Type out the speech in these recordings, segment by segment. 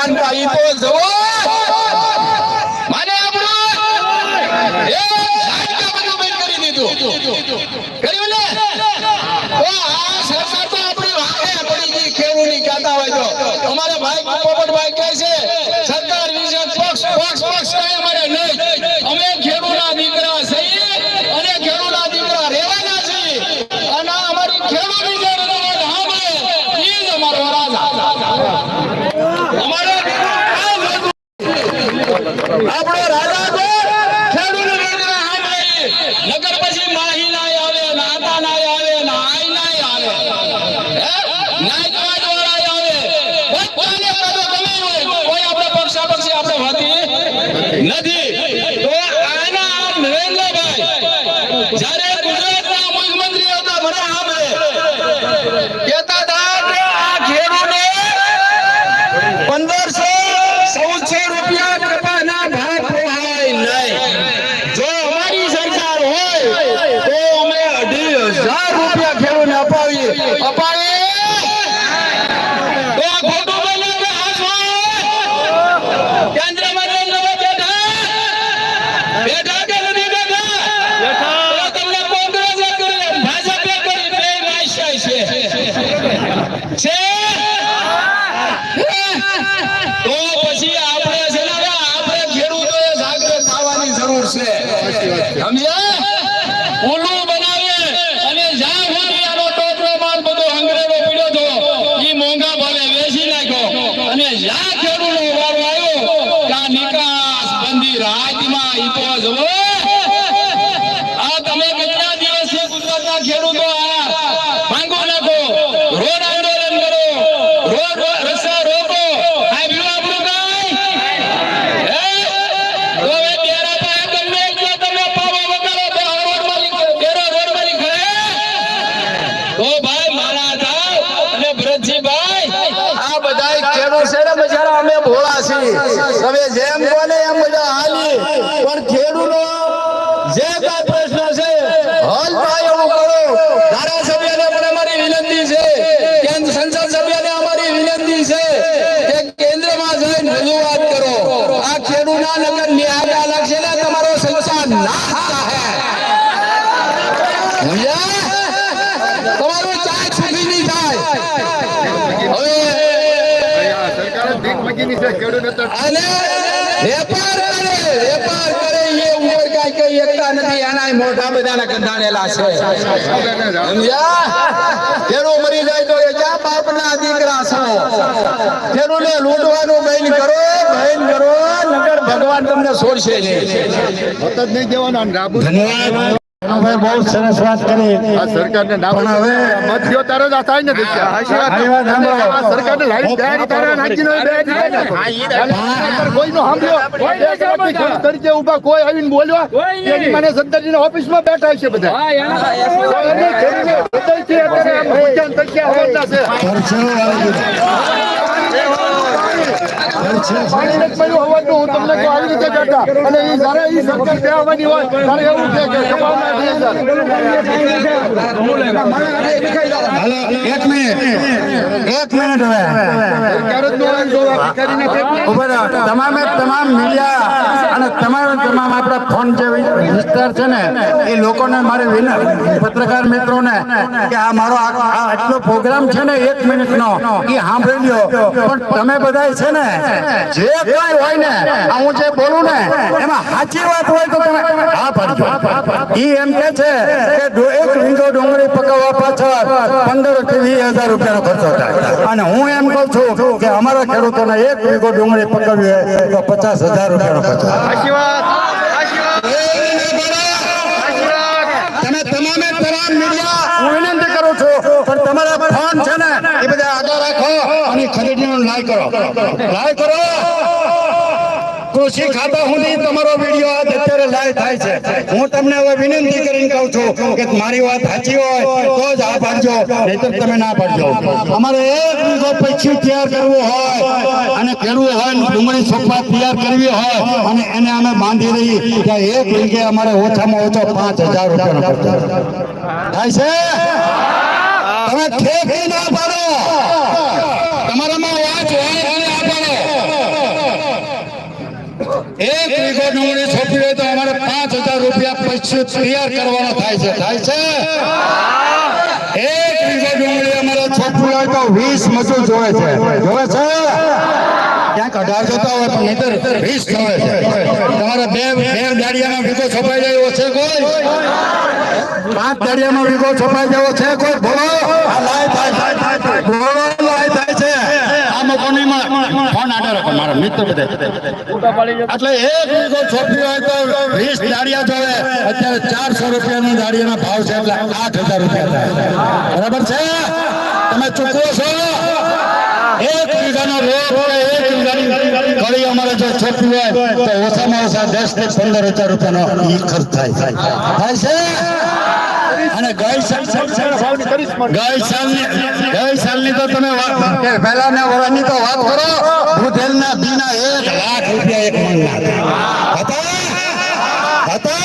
જાણતા ઈ તો જવો. માને આપણું. કરી દીધું. કહેતા હોય તો. અમારે ભાઈ પોપટભાઈ કહે છે, સરકાર વિશે પક્ષ પક્ષ પક્ષ કઈ અમારે નહીં અમે ખેડૂતના દીકરા છીએ અને ખેડૂતના દીકરા રહેવાના છીએ અને આ અમારી ખેડૂતની જે રજૂઆત સાંભળે ઈ જ અમારો રાજા અમારો આપણો રાજા તો ખેડૂતની રજૂઆત સાંભળે નગર પછી માહી આપણે હોતી નથી. તો આના નરેન્દ્રભાઈ જ્યારે ગુજરાતના મુખ્યમંત્રી હતા મને સાંભળે કહેતા હતા કે આ ખેડૂતને પંદરસો ચૌદસો રૂપિયા કપાના ભાવ પોહાય નહીં જો અમારી સરકાર હોય તો અમે અઢી હજાર રૂપિયા ખેડૂતને અપાવીએ અપાવીએ તો આ ખોટું બોલે કે આ શું? કેન્દ્રમાં નરેન્દ્રભાઈ બેઠા બેઠા કે નથી બેઠા તો તમને કોંગ્રેસે કરી ભાજપે કરી બે વાયસાય છે છે તો પછી આપણે છે ને હવે આપણે ખેડૂતોએ જાગૃત થવાની જરૂર છે સમજ્યા ઉલ્લુ બનાવે અને જ્યાં સુધી આનો ટોટલો માલ બધો હંગરેલો પીડ્યો તો ઈ મોંઘા ભાવે વેચી નાખ્યો અને જ્યાં ખેડૂતનો વારો આવ્યો ત્યાં નિકાસ બંધી રાજમાં ઈ તો જુઓ આ તમે કેટલા દિવસથી ગુજરાતના ખેડૂતો આ માંગો નાખો રોડ આંદોલન કરો રોડ રો- રસ્તા રોકો આ બીજું આપણું કાંઈ? હે? તો હવે ડેરા પાસે ગમે એટલો તમે પાવો વગાડો તો આ રોડ માલિક ડેરો રોડ માલિક ખરે? તો ભાઈ મારા થાવ અને ભરતજીભાઈ આ બધાય ખેડૂત છે ને બિચારા અમે ભોળા છીએ તમે જેમ કોને એમ બધા હાલી પણ ખેડૂતો જે કાંઈ પ્રશ્ન છે હલ થાય એવું કરો ધારાસભ્યને પણ અમારી વિનંતી છે કેન્દ્ર સંસદ સભ્યને અમારી વિનંતી છે કે કેન્દ્રમાં જઈને રજૂઆત કરો આ નગર નિહાળા લાગશે ને તમારો ચાય સુખી નહીં થાય હવે સરકાર જ ભીખ માંગીની છે ખેડૂતને તો અને વેપાર કરે વેપાર કરે એ ઉપર કાંઈ કઈ એકતા નથી આના મોટા બધાના કંધાણેલા છે જાય બાપના દીકરા છો. ખેડૂતને લૂંટવાનું બંધ કરો બંધ કરો નગર ભગવાન તમને છોડશે નહીં. મત જ નહીં દેવાનો ધન્યવાદ. બહુ સરસ વાત કરી. આ સરકારને નાબૂદ પણ હવે મત દ્યો તારે જ આ થાય ને સરકારને તારે ને. સાંભળ્યો? ખેડૂત તરીકે ઊભા કોઈ આવીને બોલ્યો? એની મને સત્તરજીની ઓફિસમાં બેઠા છે બધા. ને છે. પરસેવો આવી ગયો. પરસેવો. પાણી નથી મળ્યું હવાનું, હું તમને કહું આવી રીતે બેઠા. અને ઈ જ્યારે ઈ સરકાર બે આવવાની હોય ત્યારે એવું છે કે કપાવના બે હજાર. હાલો એક મિનિટ એક મિનિટ હવે. તમામે તમામ મીડિયા અને તમામ તમામ આપણા ફોન જે વિસ્તાર છે ને એ લોકોને મારે વિનંતી પત્રકાર મિત્રોને કે આ મારો આટલો પ્રોગ્રામ છે ને એક મિનિટનો એ સાંભળી લ્યો પણ તમે બધા છે ને જે કઈ હોય ને હું જે બોલું ને, એમાં સાચી વાત હોય તો તમે હા પાડજો. ઈ એમ કે છે કે એક વીંગો ડુંગળી પકવવા પાછળ પંદરથી વીસ હજાર રૂપિયાનો ખર્ચો થાય. અને હું એમ કહું છું કે અમારા ખેડૂતોને એક વિંગો ડુંગળી પકવવી તો પચાસ હજાર રૂપિયાનો ખર્ચો થાય. સાચી વાત. સાચી વાત. તમે તમામે તમામ મીડિયા હું વિનંતી કરું છું પણ તમારા ફોન છે ને એ બધા આગળ રાખો અને ખરીદીનો લાઈ કરો. કૃષિ ખાતા સુધી તમારો વીડિયો અત્યારે લાઈવ થાય છે. હું તમને હવે વિનંતી કરીને કહું છું કે મારી વાત સાચી હોય તો જ આ પાડજો, નહીતર તમે ના પાડજો. અમારે એક વીઘો પછી તૈયાર કરવું હોય અને કરવું હોય ડુંગળી સોપા તૈયાર કરવી હોય અને એને અમે બાંધી રહી કે એક વીઘે અમારે ઓછામાં ઓછો પાંચ હજાર રૂપિયાનો થાય છે. તમે ઠેકી ના પાડો એક વીઘો ડુંગળી છોપી હોય તો અમારે પાંચ રૂપિયા પછી તૈયાર કરવાનો થાય છે. થાય છે? એક વીઘો ડુંગળી અમારે છોકરું હોય તો વીસ મજૂર જોવે છે. જોવે છે? ક્યાંક અઢાર જોતા હોય પણ નહીતર વીસ છે. તમારે બે બે દાડિયામાં વીઘો છપાઈ જાય એવો છે કોઈ? પાંચ દાડિયામાં વીઘો છપાઈ જવો છે કોઈ? બોલો. બોલો. મારા મિત્ર એટલે એક વીઘો છોપી હોય તો વીસ દાડિયા જોવે. અત્યારે ચારસો રૂપિયાની દાડિયાનો ભાવ છે એટલે આઠ હજાર રૂપિયા બરાબર છે? તમે ચૂકવો છો? એક વીઘાનો રોપ કે એક વીઘાની હોય, તો ઓછામાં ઓછા દસથી પંદર હજાર રૂપિયાનો ખર્ચ થાય. થાય છે? અને ગઈ સાલ ભાવની કરીશ મને. ગઈ સાલની ગઈ સાલની તો તમે વાત કે પહેલાના વર્ષની તો વાત કરો. બુધેલના દીના એક લાખ રૂપિયા એક મણના હતા હતા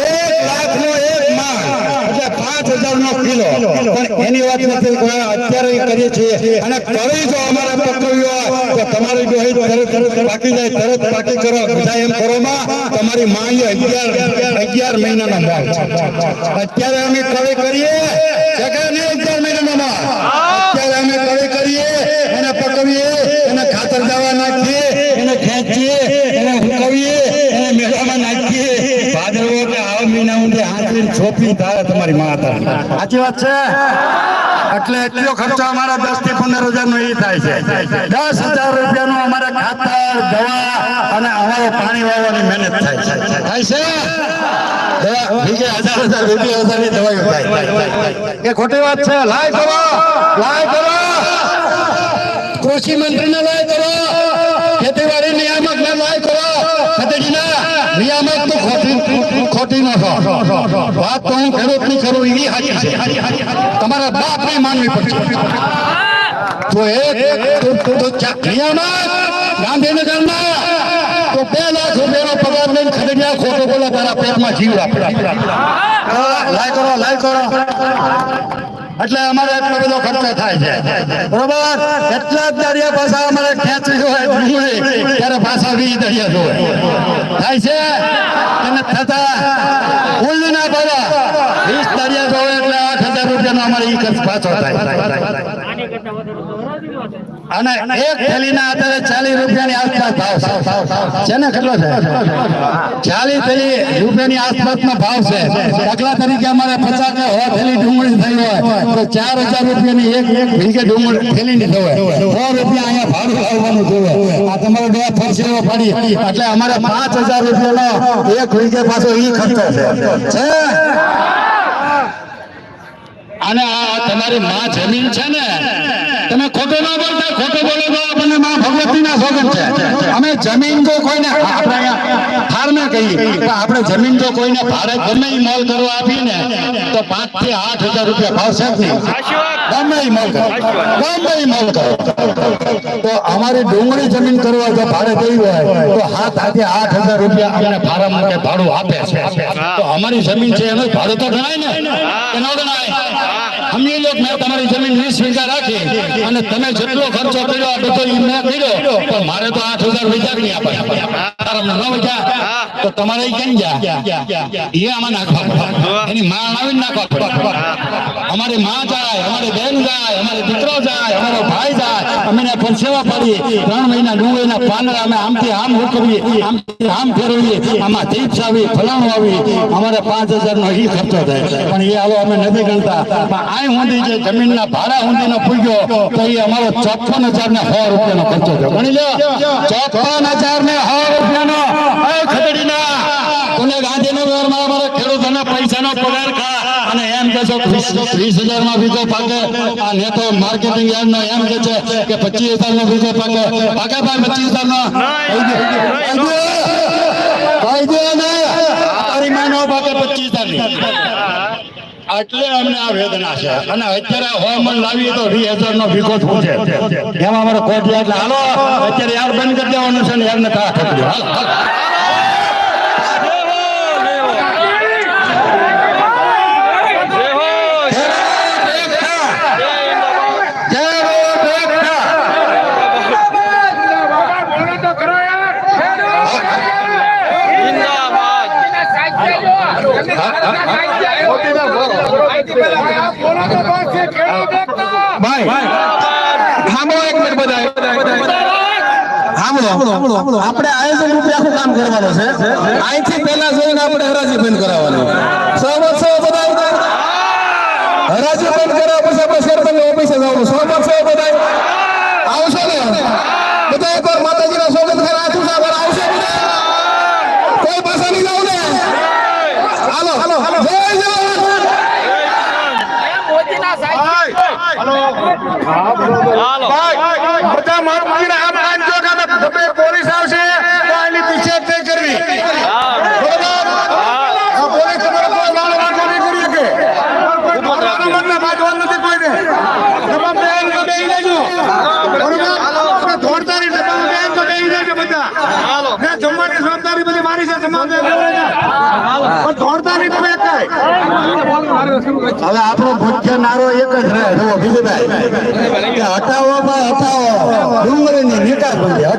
એક લાખનો એક મણ એટલે નો કિલો. પણ એની વાત નથી અત્યારે કરીએ છીએ. અને કરી જો અમારા પકડવી હોય તો તમારી ડોહી તરત પાકી જાય તરત પાકી કરો. બધા એમ કરોમાં તમારી માંગ અગિયાર અગિયાર મહિનાનો છે. અત્યારે અમે કળી કરીએ. જગા નહીં અગિયાર મહિનાનો માલ અત્યારે અમે કળી કરીએ એને પકવીએ એને ખાતર દવા નાખીએ એને ખેંચીએ એને હુકવીએ એને મેળામાં નાખીએ ભાદરવો કે આવા મહિના ઊંડે છોપી થાય તમારી માતા. સાચી વાત છે. એટલે એટલો ખર્ચો અમારા દસથી પંદર હજાર નો એ થાય છે. દસ હજાર રૂપિયા નું અમારે ખાતર દવા અને અમારે પાણી વાવવાની મહેનત થાય છે. થાય છે? ની ખોટી વાત છે. લાય કરો લાય કરો કૃષિ મંત્રીને લાય કરો ખેતીવાડી નિયામક ને લાય કરો ખતેડીના નિયામક તો ખોટી ખોટી નો વાત તો હું ખેડૂતની કરું એવી છે. તમારા બાપ ને માનવી પડશે તો એક, તો- નિયામક ગાંધીનગરના તો બે લાખ રૂપિયાનો પગાર લઈને ખરીદ્યા ખોટો બોલા, તારા પેટમાં જીવ આપે લાય કરો લાય કરો. એટલે અમારે એટલો બધો ખર્ચો થાય છે. બરોબર? એટલા જ દરિયા પાછા અમારે ખેંચી હોય ત્યારે પાછા વીસ દરિયા જોવે. થાય છે? અને થતા ઉલ્લી ના પડે વીસ દરિયા જોવે એટલે આઠ હજાર રૂપિયાનો અમારે ઈ ખર્ચ પાછો થાય. અને એક થેલીના આધારે ચાલીસ રૂપિયાની આસપાસ ભાવ છે. ને કેટલો છે? ચાલીસ થેલી રૂપિયાની આસપાસનો ભાવ છે. દાખલા તરીકે અમારે પચાસ કે સો થેલી ડુંગળી થઈ હોય, તો ચાર હજાર રૂપિયાની એક એક વીઘે ડુંગળી થેલીની થવાય સો રૂપિયા અહીંયા ભાડું લાવવાનું જોવે. આ તમારો બે ફરસેવો પડી. એટલે અમારે પાંચ હજાર રૂપિયાનો એક વીઘે પાછો ઈ ખર્ચો છે? અને આ તમારી માં જમીન છે ને, તમે ખોટો ના બોલતા, ખોટો બોલો તો આપણને માં ભગવતી ના સોગન છે. અમે જમીન જો કોઈને આપણે અહીંયા ફાર્મે કહીએ આપણે જમીન જો કોઈને ભાડે ગમે મોલ કરવા આપીને, તો પાંચથી આઠ હજાર રૂપિયા ભાવ છે ગમે મોલ કરો, ગમે ઈ મોલ કરો. તો અમારી ડુંગળી જમીન કરવા જો ભાડે દઈ હોય, તો હાથ હાથે આઠ હજાર રૂપિયા અમને ભાડા માટે ભાડું આપે છે. તો અમારી જમીન છે, એનું ભાડું તો ગણાય ને? કે ન ગણાય. સમજી લો મેં તમારી જમીન વીસ વીઘા રાખી અને તમે જેટલો ખર્ચો કર્યો આ બધો મેં કર્યો. પણ મારે તો આઠ હજાર વીઘા નહીં આપે તો તમારે કેમ ગયા? એ આમાં નાખવા. એની માં આવી નાખવા અમારી માં જાય, અમારી બેન જાય, અમારો દીકરો જાય, અમારો ભાઈ જાય. અમે પણ સેવા પાડીએ ત્રણ મહિના ડુંગળીના પાંદડા અમે આમથી આમ હુકવીએ આમથી આમ ફેરવીએ. આમાં દીપ આવી ફલાણું આવી અમારે પાંચ હજાર નો ઈ ખર્ચો થાય. પણ એ આવો અમે નથી ગણતા. પણ ઊંધી જે જમીનના ભાડા ઊંધીનો પૂગ્યો તો એ અમારો ચોપન હજાર ને સો રૂપિયાનો ખર્ચો થયો. ગણી લો ચોપન હજાર ને સો રૂપિયાનો. ખતડીના કોને મારા મારા ખેડૂતોના પૈસાનો પગાર ખા. અને એમ કે છો વીસ હજાર નો વીઘો પાકે. આ નેતો માર્કેટિંગ યાર્ડ નો એમ કે છે કે પચીસ હજાર નો વીઘો પાકે. પાકે ભાઈ પચીસ હજાર નો કહી દે ને પચીસ હજારની એટલે અમને આ વેદના છે. અને અત્યારે હવામાન લાવીએ તો વીસ હજાર નો ભીખો પૂછે એમાં અમારે કોટ એટલે હાલો, અત્યારે યાર બંધ કરી દેવાનું છે ને યાર ને કા કરી હાલ. સાંભળો આપણે આયોજન રૂપે આખું કામ કરવાનું છે. અહીંથી પહેલા જઈને આપણે હરાજી બંધ કરાવવાનું. સહમત છો બધા હરાજી બંધ કરાવ્યા પછી આપણે સરપંચ ઓફિસે જવાનું. સહમત છો બધા? આવશો ને? બધા એકવાર માતાજીના સ્વાગત કરવા હાથ ઊંચા કરો. કોઈ પાસે નહીં જાવ ને? હાલો. હાલો જય જવાન બધા માતાજીને આમ માનજો કે અમે તમે પોલીસ આવશે તો આની પીછે નહીં કરવી બરોબર? આ પોલીસ તમારે કોઈ વાળ વાંકો નહીં કરી શકે. મારવાનો મતલબ વાંચવાનું નથી કોઈને. તમામ બેન તો રહેજો. બરોબર? આપણે તમામ બેન તો બેસી રહેજો બધા. ને જમવાની જવાબદારી બધી મારી છે, તમામ બેન પણ એકાય. હવે આપણો મુખ્ય નારો એક જ રહે. જુઓ બીજુભાઈ. કે હટાવો ભાઈ હટાવો. ડુંગળીની નિકાસ બંધી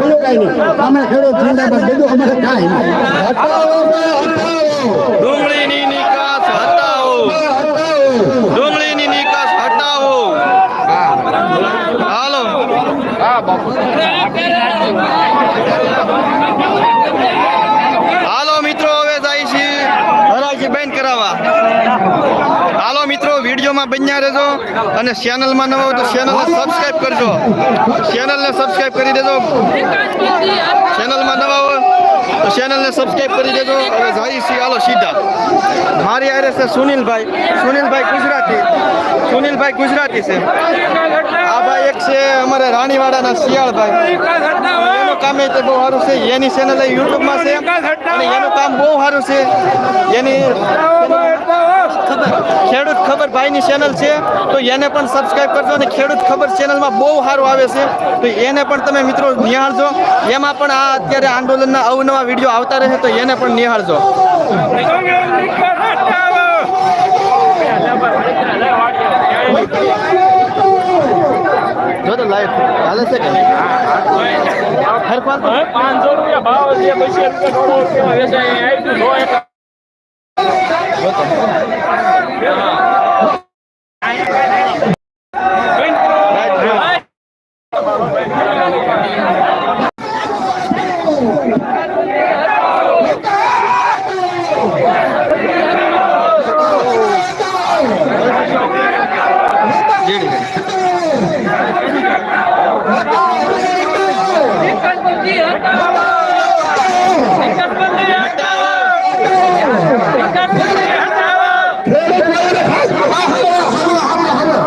બીજું કઈ નહીં. અમે ખેડૂત જિંદાબાદ બીજું અમારે કાંઈ નહીં. હટાવો ડુંગળીની નિકાસ હટાવો. હટાવો ડુંગળીની નિકાસ હટાવો. હાલો. હાલો મિત્રો હવે જાય છે હરાજી બંધ કરાવવા હાલો મિત્રો વિડીયોમાં બન્યા રહેજો અને ચેનલમાં નવો હોય તો ચેનલને સબસ્ક્રાઇબ કરજો. ચેનલને સબસ્ક્રાઇબ કરી દેજો. ચેનલમાં નવા હોય તો ચેનલને સબસ્ક્રાઇબ કરી દેજો. હવે જાય છે હાલો સીધા. મારી હારે છે સુનિલભાઈ. સુનિલભાઈ ગુજરાતી. સુનિલભાઈ ગુજરાતી છે. છે અમારે રાણીવાડાના શિયાળભાઈ. એનું કામ એ બહુ સારું છે. એની ચેનલ યુટ્યુબમાં છે. અને એનું કામ બહુ સારું છે. એની ખેડૂત ખબર ભાઈની ચેનલ છે. તો એને પણ સબસ્ક્રાઈબ કરજો અને ખેડૂત ખબર ચેનલમાં બહુ સારું આવે છે. તો એને પણ તમે મિત્રો નિહાળજો. એમાં પણ આ અત્યારે આંદોલનના અવનવા વીડિયો આવતા રહે તો એને પણ નિહાળજો. જો તો લાઈટ ચાલે છે કે પાંચસો રૂપિયા ભાવ છે પૈસા રૂપિયા દોઢો રૂપિયા વેચાય આપ્યું નો એક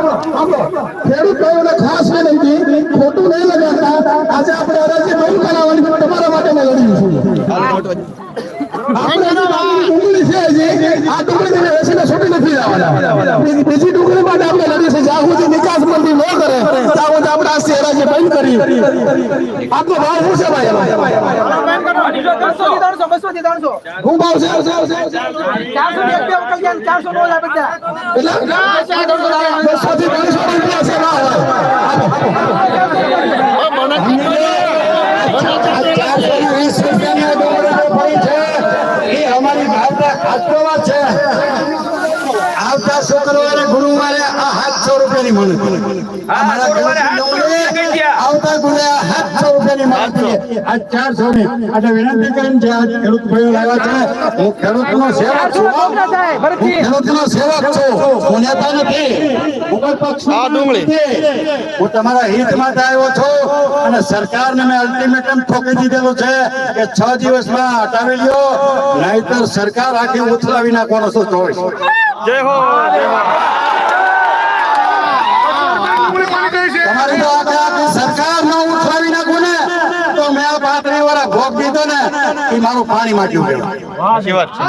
ખેડૂત ભાઈઓને ખાસ વિનંતી ખોટું નહીં લગાડતા આજે આપણે અરજી બંધ કરાવવાની પણ તમારા માટે મેં લડી છું આપણે જે બાજુની ડુંગળી છે હજી, આ ડુંગળીને વેચીને છૂટી નથી જવાના. બીજી- ડુંગળી માટે આપણે લડી છે. જ્યાં સુધી નિકાસ મંદી ન કરે, ત્યાં સુધી આપણે આજથી હરાજી બંધ કરી આપનો ભાવ શું છે ભાઈ હું ભાવ છે? આ એ અમારી ભાવના ખાતોમાં છે. આવતા શુક્રવારે ગુરુવારે આ સાતસો રૂપિયાની ડુંગળી આવતા ગુરુવારે સાતસો રૂપિયાની મણ આ ચારસો ની. એટલે વિનંતી કરીને જે આ ખેડૂત ભાઈઓ લાવ્યા છે હું સેવક છું. સેવક છું. નેતા નથી. તમારા હિત માટે આવ્યો છું અને સરકારને મેં અલ્ટિમેટમ ઠોકી દીધેલું છે કે છ દિવસમાં હટાવી લ્યો નહીતર સરકાર આખી ઉથલાવી નાખવાનો શું ચોવીસ જય હો જય હો. પાંત્રી દીધો ને એ મારું પાણી કહેવાય છે.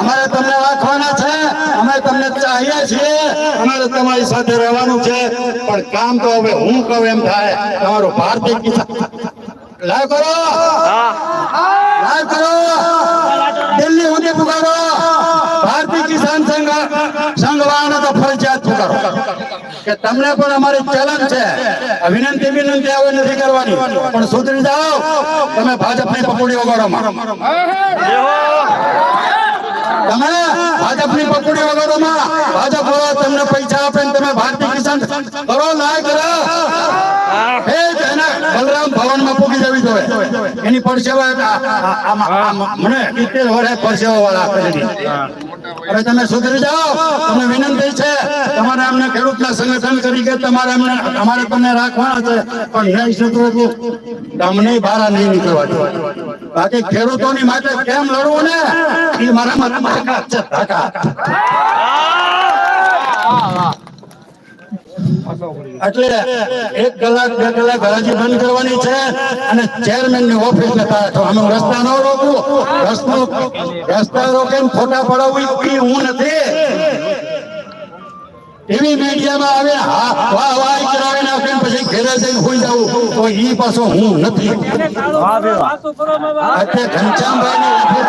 અમારે- તમને રાખવાના છે અમે તમને ચાહીએ છીએ અમારે તમારી સાથે રહેવાનું છે પણ કામ તો હવે હું કહું એમ થાય તમારું ભારતીય કિસાન લાવ કરો. લાવ કરો. દિલ્હી સુધી પુકારો. ભારતીય કિસાન સંઘ સંઘવાળાને તો ફરજિયાત પુકારો. કે તમને પણ અમારી ચલન છે. વિનંતી વિનંતી આવે નથી કરવાની. પણ સુધરી જાઓ. તમે ભાજપની પકોડી વગાડો જય હો તમે ભાજપની પકોડી વગાડોમાં ભાજપ વાળા તમને પૈસા આપે ને તમે ભારતીય કિસાન. કરો, ના કરો. બલરામ ખેડૂતોની પરસેવા આ- આ- આમાં- આમાં મને ઇત્તેર વર્ષ પરસેવા વાળા કરી હવે તમે સુધરી જાઓ. તમને વિનંતી છે. તમારે અમને ખેડૂતના સંગઠન તરીકે તમારે અમને અમારે તમને રાખવાના છે. પણ નહીં સુધરો તમને બહાર નહીં નીકળવા દો. બાકી ખેડૂતોની માટે કેમ લડવું ને? એ મારા માટે તાકાત છે. તાકાત એટલે એક કલાક, બે કલાક હરાજી બંધ કરવાની છે અને ચેરમેનની ઓફિસ ને તો અમે રસ્તા ન રોકવું રસ્તો, રસ્તા રોકે ફોટા પડાવવી હું નથી. એવી મીડિયામાં આવે, હા, વાહ વાહ કરાવી નાખે પછી ઘેરે જઈને હોઈ જવું તો ઈ પાછો હું નથી. એટલે ઘનશ્યામભાઈ ની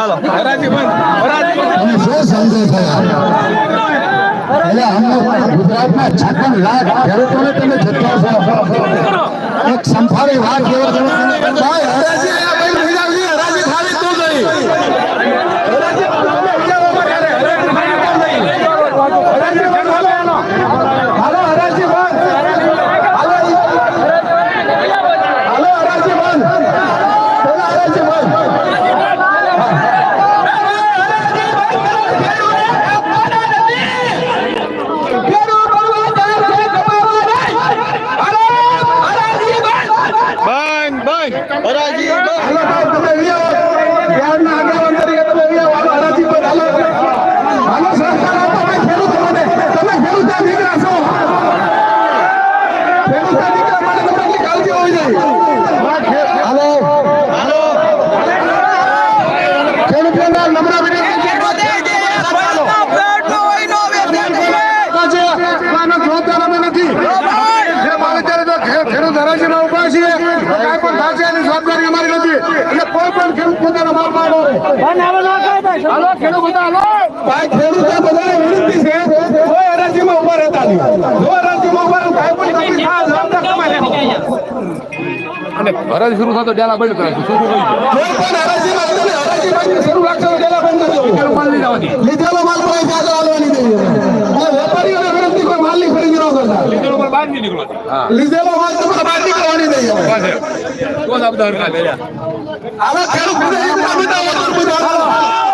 તમે શું સમજો છો એટલે અમને ગુજરાતમાં છપ્પન લાખ ખેડૂતોને તમે જતો છો એક સંભાળી વાત એવો તમે ભાઈ ખેડૂતો બધા વિનંતી છે. કોઈ અરજીમાં ઊભા રહેતા નહીં. જો અરજીમાં ઊભા રહેતા કોઈ તકલીફ આ જવાબદાર તમારે અને હરાજી શરૂ થતો ડેલા બંધ કરે છે. શરૂ થઈ ગયું હરાજી લાગતો ને હરાજી શરૂ લાગતો ડેલા બંધ કરી લીધેલો માલ લઈ જવાની લીધેલો માલ કોઈ પાછો આલવાની દઈએ વેપારીઓને વિનંતી કોઈ માલની ખરીદી ન કરતા. લીધેલો માલ બહાર નહીં નીકળો લીધેલો માલ તમારે બહાર નીકળવાની દઈએ તો જ આપતા હરકા આવા ખેડૂત બધા બધા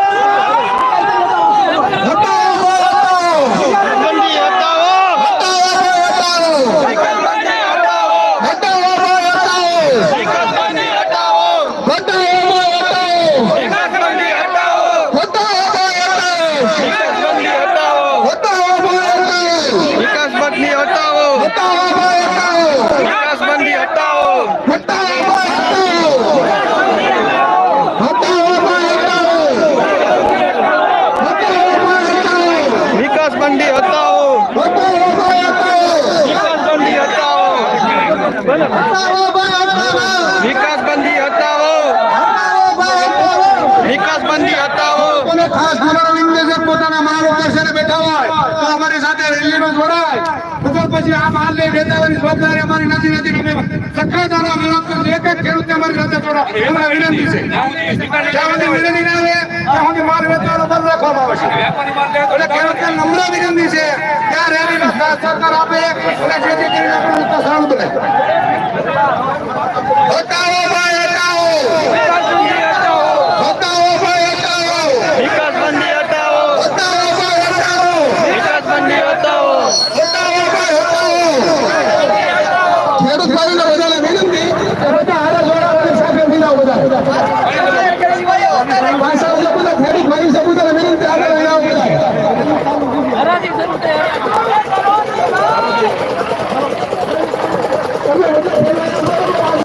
અમારી જોડાય નકર પછી આ માલ લઈ વેચાવાની જવાબદારી અમારી નથી નથી અમે દ્વારા વિરોધ કરશું. એક એક ખેડૂત અમારી સાથે જોડાય એમાં વિનંતી છે. જ્યાં વિનંતી ના આવે, ત્યાં માલ વેચવાનો બંધ રાખવામાં આવશે એટલે ખેડૂતને નમ્ર વિનંતી છે આ રેલીનો ખાસ આપે, અને જેથી કરીને આપણું સારું બને